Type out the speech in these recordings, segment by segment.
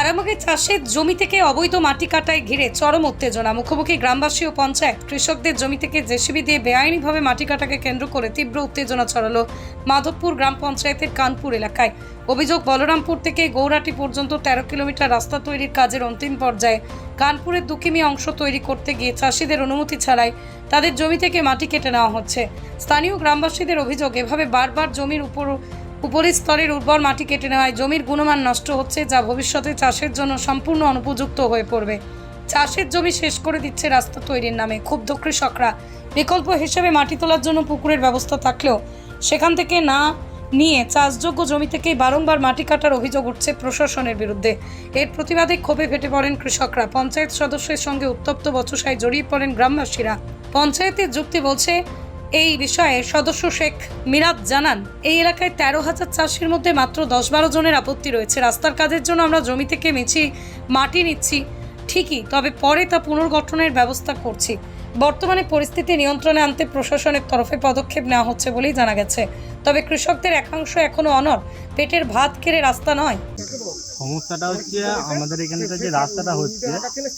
আরামবাগে চাষের জমি থেকে অবৈধ মাটি কাটায় ঘিরে চরম উত্তেজনা। মুখোমুখি গ্রামবাসী ও পঞ্চায়েত কৃষকদের জমি থেকে জেসিবি দিয়ে বেআইনিভাবে মাটি কাটাকে কেন্দ্র করে তীব্র উত্তেজনা ছড়ালো মাধবপুর গ্রাম পঞ্চায়েতের কানপুর এলাকায়। অভিযোগ, বলরামপুর থেকে গৌরাটি পর্যন্ত তেরো কিলোমিটার রাস্তা তৈরির কাজের অন্তিম পর্যায়ে কানপুরের দুকিমি অংশ তৈরি করতে গিয়ে চাষিদের অনুমতি ছাড়াই তাদের জমি থেকে মাটি কেটে নেওয়া হচ্ছে। স্থানীয় গ্রামবাসীদের অভিযোগ, এভাবে বারবার জমির উপর উপরের স্তরের উর্বর মাটি কেটে নেওয়ায় জমির গুণমান নষ্ট হচ্ছে, যা ভবিষ্যতে চাষের জন্য সম্পূর্ণ অনুপযুক্ত হয়ে পড়বে। চাষের জমি শেষ করে দিচ্ছে রাস্তা তৈরির নামে ক্ষুব্ধ কৃষকরা। বিকল্প হিসেবে মাটি তোলার জন্য পুকুরের ব্যবস্থা থাকলেও সেখান থেকে না নিয়ে চাষযোগ্য জমি থেকেই বারংবার মাটি কাটার অভিযোগ উঠছে প্রশাসনের বিরুদ্ধে। এর প্রতিবাদে ক্ষোভে ফেটে পড়েন কৃষকরা। পঞ্চায়েত সদস্যের সঙ্গে উত্তপ্ত বচসায় জড়িয়ে পড়েন গ্রামবাসীরা। পঞ্চায়েতের যুক্তি বলছে এই বিষয়ে সদস্য শেখ মিরাজ জানান, এই এলাকায় তেরো হাজার চাষির মধ্যে মাত্র দশ বারো জনের আপত্তি রয়েছে। রাস্তার কাজের জন্য আমরা জমি থেকে মিছি, মাটি নিচ্ছি। ঠিকই, তবে পরে তা পুনর্গঠনের ব্যবস্থা করছি। বর্তমানে পরিস্থিতি নিয়ন্ত্রণে আনতে প্রশাসনের তরফে পদক্ষেপ নেওয়া হচ্ছে বলেই জানা গেছে। তবে কৃষকদের একাংশ এখনও অনর পেটের ভাত কেড়ে রাস্তা নয়। সমস্যাটা হচ্ছে আমাদের এখানটা যে রাস্তাটা হচ্ছে,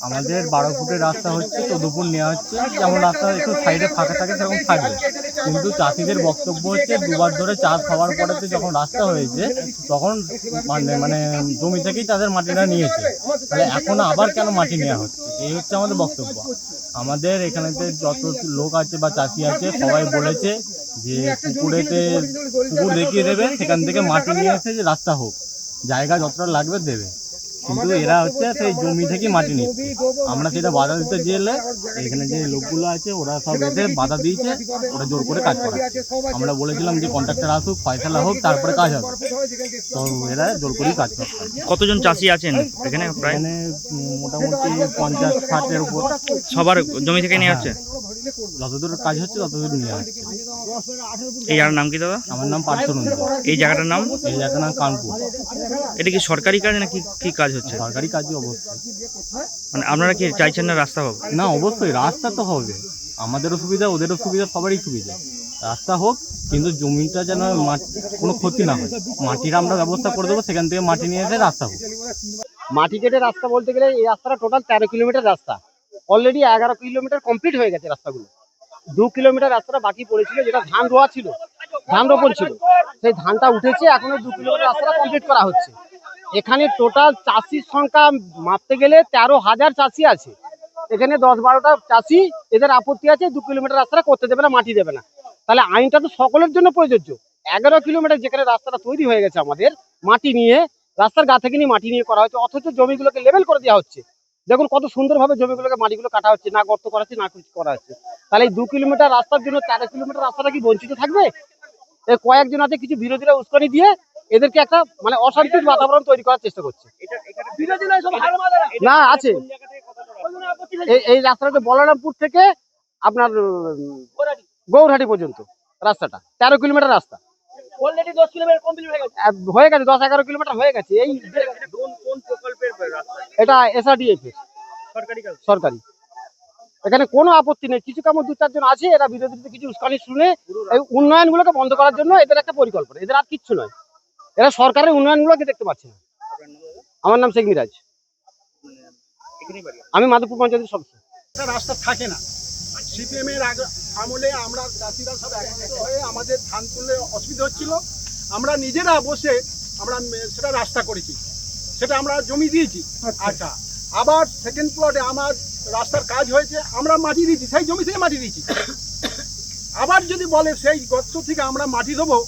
আমাদের বারো ফুটের রাস্তা হচ্ছে চোদ্দ ফুট নেওয়া হচ্ছে। যেমন রাস্তা একটু সাইডে ফাঁকা থাকে, সেরকম থাকবে। কিন্তু চাষিদের বক্তব্য হচ্ছে, দুবার ধরে চাষ হওয়ার পরেতে যখন রাস্তা হয়েছে, তখন মানে মানে জমি থেকেই তাদের মাটিটা নিয়েছে। তাহলে এখন আবার কেন মাটি নেওয়া হচ্ছে? এই হচ্ছে আমাদের বক্তব্য। আমাদের এখানেতে যত লোক আছে বা চাষি আছে, সবাই বলেছে যে পুকুরেতে পুকুর দেখিয়ে দেবে, সেখান থেকে মাটি নিয়ে এসে যে রাস্তা হোক। জায়গা যতটা লাগবে দেবে। কিন্তু এরা হচ্ছে সেই জমি থেকে মাটি নিচ্ছে। আমরা সেটা বাধা দিতে গেলে এখানে যে লোকগুলো আছে ওরা সব এসে বাধা দিয়েছে ওরা জোর করে কাজ করে আমরা বলেছিলাম যে কন্ট্রাক্টর আসুক ফয়সালা হোক তারপরে কাজ হবে। তো এরা জোর করেই কাজ করছে। কতজন চাষি আছেন এখানে প্রায়? এখানে মোটামুটি পঞ্চাশ ষাটের উপর। সবার জমি থেকে নিয়ে হচ্ছে যতদূর কাজ হচ্ছে ততদূর নিয়ে আসছে এই জায়গার নাম কি দাদা? আমার নাম পার্থ নন্দী। এই জায়গাটার নাম? এই জায়গার নাম কানপুর। এটা কি সরকারি কাজ নাকি কি কাজ হচ্ছে? সরকারি কাজই অবশ্যই। মানে আপনারা কি চাইছেন না রাস্তা হোক? না অবশ্যই রাস্তা তো হবে। আমাদেরও সুবিধা ওদেরও সুবিধা সবারই সুবিধা। রাস্তা হোক কিন্তু জমিটা যেন মাটি কোনো ক্ষতি না হয়। মাটির আমরা ব্যবস্থা করে দেবো সেখান থেকে মাটি নিয়ে এসে রাস্তা হোক। মাটি কেটে রাস্তা বলতে গেলে এই রাস্তাটা টোটাল তেরো কিলোমিটার রাস্তা। অলরেডি এগারো কিলোমিটার কমপ্লিট হয়ে গেছে রাস্তাগুলো। দু কিলোমিটার রাস্তাটা বাকি পড়েছিল, যেটা ধান রোয়া ছিল, ধান রোপণ ছিল। সেই ধানটা উঠেছে, এখনও দু কিলোমিটার রাস্তাটা কমপ্লিট করা হচ্ছে। এখানে টোটাল চাষির সংখ্যা মাপতে গেলে তেরো হাজার চাষি আছে। এখানে দশ বারোটা চাষি, এদের আপত্তি আছে দু কিলোমিটার রাস্তাটা করতে দেবে না, মাটি দেবে না। তাহলে আইনটা তো সকলের জন্য প্রযোজ্য। এগারো কিলোমিটার যেখানে রাস্তাটা তৈরি হয়ে গেছে আমাদের, মাটি নিয়ে, রাস্তার গা থেকে নিয়ে মাটি নিয়ে করা হচ্ছে অথচ জমিগুলোকে লেভেল করে দেওয়া হচ্ছে। দেখুন কত সুন্দরভাবে জমিগুলোকে মাটিগুলো কাটা হচ্ছে না গর্ত করা হচ্ছে না কিছু করা হচ্ছে। তাহলে এই দু কিলোমিটার রাস্তার জন্য তেরো কিলোমিটার রাস্তাটা কি বঞ্চিত থাকবে? এ কয়েকজন আছে কিছু বিরোধীরা উস্কানি দিয়ে এদেরকে একটা মানে অশান্তির বাতাবরণ তৈরি করার চেষ্টা করছে। না আছে। এই এই রাস্তাটা বলরামপুর থেকে আপনার গৌরহাটি পর্যন্ত রাস্তাটা তেরো কিলোমিটার রাস্তা। হয়ে গেছে। দশ এগারো কিলোমিটার হয়ে গেছে। এই কোন প্রকল্পের এটা এসআরডিএফ এর। সরকারি সরকারি। এখানে কোনো আপত্তি নেই। কিছু কেমন দু চারজন আছে এরা বিরোধীদের কিছু উস্কানি শুনে এই উন্নয়নগুলোকে বন্ধ করার জন্য এদের একটা পরিকল্পনা। এদের আর কিচ্ছু নয়। এরা সরকারের উন্নয়নগুলোকে দেখতে পাচ্ছে না। আমার নাম শেখ মিরাজ। আমি মাধবপুর পঞ্চায়েতের সদস্য। রাস্তা থাকে না। সিপিএম এর আমলে আমরা চাষিরা সব একত্রিত হয়ে আমাদের ধান তুললে অসুবিধা হচ্ছিল। আমরা নিজেরা বসে আমরা সেটা রাস্তা করেছি। সেটা আমরা জমি দিয়েছি। আচ্ছা। আবার সেকেন্ড প্লটে আমার রাস্তার কাজ হয়েছে আমরা মাটি দিয়েছি সেই জমি থেকে মাটি দিয়েছি। আবার যদি বলে সেই গর্ত থেকে আমরা মাটি দেবো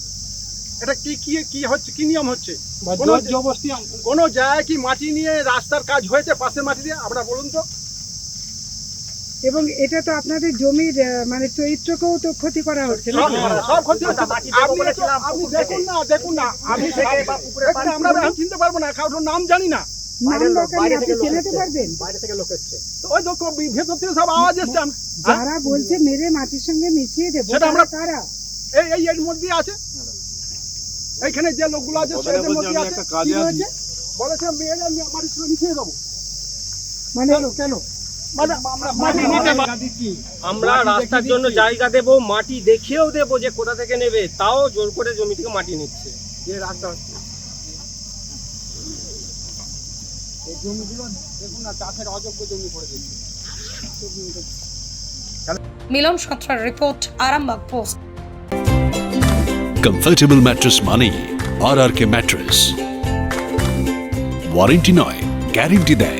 এটা কি কি কি হচ্ছে কি নিয়ম হচ্ছে? কোনো কোনো জায়গায় কি মাটি নিয়ে রাস্তার কাজ হয়েছে পাশের মাটি দিয়ে? আমরা বলুন তো। এবং এটা তো আপনাদের জমির মানে চরিত্রকেও তো ক্ষতি করা হচ্ছে না? সব সব ক্ষতি হচ্ছে। আপনি দেখুন না দেখুন না আপনি আমরা চিনতে পারব না কারোর নাম জানি না। যারা বলছে মেরে মাটির সঙ্গে মিশিয়ে দেবো তারা এই এই এর মধ্যে আছে। এইখানে যে লোকগুলো আছে সেদের মধ্যে আছে। বলেছে মেয়েরা আমার স্কুলে মিশিয়ে দেবো। মানে কেন? আমরা রাস্তার জন্য জায়গা দেব মাটি দেখিয়েও দেব যে কোথা থেকে নেবে তাও জোর করে জমি থেকে মাটি নিচ্ছে। যে রাস্তা হচ্ছে। এই জমিগুলো দেখুন না চাষের অযোগ্য জমি করে দিচ্ছে। Milan সত্রার report Arambagh post. Comfortable mattress মানেই R R K mattress warranty নয় গ্যারেন্টি দেয়।